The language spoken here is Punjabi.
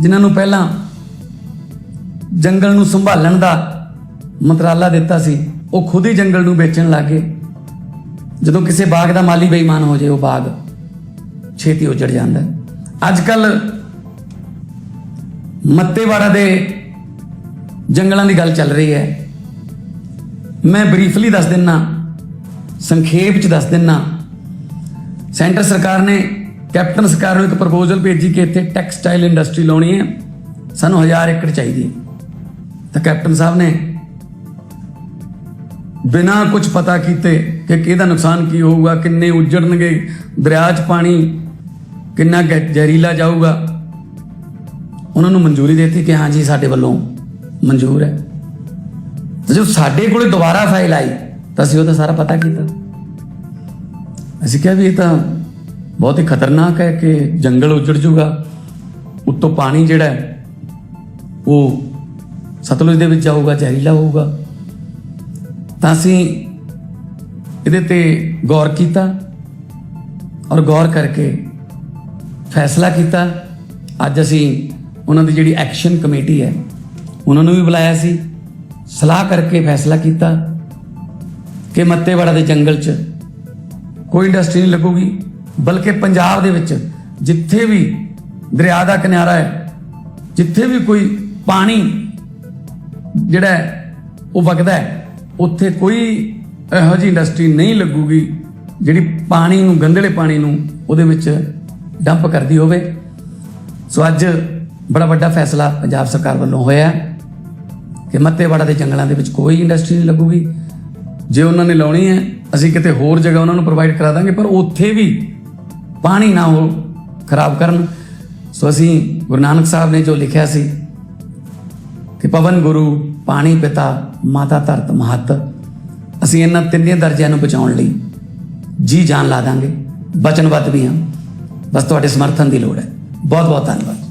ਜਿਨ੍ਹਾਂ ਨੂੰ ਪਹਿਲਾਂ ਜੰਗਲ ਨੂੰ ਸੰਭਾਲਣ ਦਾ ਮੰਤਰਾਲਾ ਦਿੱਤਾ ਸੀ, ਉਹ ਖੁਦ ਹੀ ਜੰਗਲ ਨੂੰ ਵੇਚਣ ਲੱਗੇ। ਜਦੋਂ ਕਿਸੇ ਬਾਗ ਦਾ ਮਾਲੀ ਬੇਈਮਾਨ ਹੋ ਜਾਏ, ਉਹ ਬਾਗ ਛੇਤੀ ਉਜੜ ਜਾਂਦਾ ਅੱਜ ਕੱਲ ਮੱਤੇਵਾੜਾ ਦੇ ਜੰਗਲਾਂ ਦੀ ਗੱਲ ਚੱਲ ਰਹੀ ਹੈ। ਮੈਂ ਬਰੀਫਲੀ ਦੱਸ ਦਿੰਨਾ, ਸੰਖੇਪ ਚ ਦੱਸ ਦਿੰਨਾ, ਸੈਂਟਰ ਸਰਕਾਰ ਨੇ ਕੈਪਟਨ ਸਰਕਾਰ ਨੂੰ ਇੱਕ ਪ੍ਰਪੋਜ਼ਲ ਭੇਜੀ ਕਿ ਇੱਥੇ ਟੈਕਸਟਾਈਲ ਇੰਡਸਟਰੀ ਲਾਉਣੀ ਹੈ। ਸਾਨੂੰ 1000 ਏਕੜ ਚਾਹੀਦੀ ਹੈ। ਤਾਂ ਕੈਪਟਨ ਸਾਹਿਬ ਨੇ ਬਿਨਾਂ ਕੁਝ ਪਤਾ ਕੀਤੇ ਕਿ ਕਿਹਦਾ ਨੁਕਸਾਨ ਕੀ ਹੋਊਗਾ, ਕਿੰਨੇ ਉੱਜੜਨਗੇ, ਦਰਿਆ 'ਚ ਪਾਣੀ ਕਿੰਨਾ ਗੈ- ਜ਼ਹਿਰੀਲਾ ਜਾਊਗਾ। ਉਹਨਾਂ ਨੂੰ ਮਨਜ਼ੂਰੀ ਦੇ ਦਿੱਤੀ ਕਿ ਹਾਂ ਜੀ, ਸਾਡੇ ਵੱਲੋਂ ਮਨਜ਼ੂਰ ਹੈ। ਤੇ ਜਦੋਂ ਸਾਡੇ ਕੋਲੇ ਦੁਬਾਰਾ ਫਾਈਲ ਆਈ, ਤਾਂ ਅਸੀਂ ਉਹਦਾ ਸਾਰਾ ਪਤਾ ਕੀਤਾ। ਅਸੀਂ ਕਿਹਾ ਵੀ ਇਹ ਤਾਂ ਬਹੁਤ ਹੀ ਖਤਰਨਾਕ ਹੈ ਕਿ ਜੰਗਲ ਉਜੜ ਜੂਗਾ ਉੱਤੋਂ ਪਾਣੀ ਜਿਹੜਾ ਹੈ, ਉਹ ਸਤਲੁਜ ਦੇ ਵਿੱਚ ਜਾਊਗਾ, ਜ਼ਹਿਰੀਲਾ ਹੋਊਗਾ। ਤਾਂ ਅਸੀਂ ਇਹਦੇ ਤੇ ਗੌਰ ਕੀਤਾ ਔਰ ਗੌਰ ਕਰਕੇ ਫੈਸਲਾ ਕੀਤਾ। ਅੱਜ ਅਸੀਂ ਉਹਨਾਂ ਦੀ ਜਿਹੜੀ ਐਕਸ਼ਨ ਕਮੇਟੀ ਹੈ, ਉਹਨਾਂ ਨੂੰ ਵੀ ਬੁਲਾਇਆ ਸੀ। ਸਲਾਹ ਕਰਕੇ ਫੈਸਲਾ ਕੀਤਾ ਕਿ ਮੱਤੇਵਾੜਾ ਦੇ ਜੰਗਲ 'ਚ ਕੋਈ ਇੰਡਸਟਰੀ ਨਹੀਂ ਲੱਗੂਗੀ। ਬਲਕਿ ਪੰਜਾਬ ਦੇ ਵਿੱਚ ਜਿੱਥੇ ਵੀ ਦਰਿਆ ਦਾ ਕਿਨਾਰਾ ਹੈ, ਜਿੱਥੇ ਵੀ ਕੋਈ ਪਾਣੀ ਜਿਹੜਾ ਉਹ ਵਗਦਾ ਹੈ, ਉੱਥੇ ਕੋਈ ਇਹੋ ਜਿਹੀ ਇੰਡਸਟਰੀ ਨਹੀਂ ਲੱਗੂਗੀ ਜਿਹੜੀ ਪਾਣੀ ਨੂੰ ਗੰਦਲੇ ਪਾਣੀ ਨੂੰ ਉਹਦੇ ਵਿੱਚ ਡੰਪ ਕਰਦੀ ਹੋਵੇ। ਸੋ ਅੱਜ ਬੜਾ ਵੱਡਾ ਫੈਸਲਾ ਪੰਜਾਬ ਸਰਕਾਰ ਵੱਲੋਂ ਹੋਇਆ ਕਿ ਮੱਤੇਵਾੜਾ ਦੇ ਜੰਗਲਾਂ ਦੇ ਵਿੱਚ ਕੋਈ ਇੰਡਸਟਰੀ ਨਹੀਂ ਲੱਗੂਗੀ। ਜੇ ਉਹਨਾਂ ਨੇ ਲਾਉਣੀ ਹੈ, ਅਸੀਂ ਕਿਤੇ ਹੋਰ ਜਗ੍ਹਾ ਉਹਨਾਂ ਨੂੰ ਪ੍ਰੋਵਾਈਡ ਕਰਾ ਦਾਂਗੇ, ਪਰ ਉੱਥੇ ਵੀ ਪਾਣੀ ਨਾ ਹੋ ਖਰਾਬ ਕਰਨ। ਸੋ ਅਸੀਂ ਗੁਰੂ ਨਾਨਕ ਸਾਹਿਬ ਨੇ ਜੋ ਲਿਖਿਆ ਸੀ ਕਿ ਪਵਨ ਗੁਰੂ ਪਾਣੀ ਪਿਤਾ ਮਾਤਾ ਧਰਤ ਮਹਤ, ਅਸੀਂ ਇਹਨਾਂ ਤਿੰਨੇ ਦਰਜਿਆਂ ਨੂੰ ਬਚਾਉਣ ਲਈ ਜੀ ਜਾਨ ਲਾ ਦਾਂਗੇ। ਬਚਨਬੱਧ ਵੀ ਹਾਂ। ਬਸ ਤੁਹਾਡੇ ਸਮਰਥਨ ਦੀ ਲੋੜ ਹੈ। ਬਹੁਤ ਬਹੁਤ ਧੰਨਵਾਦ।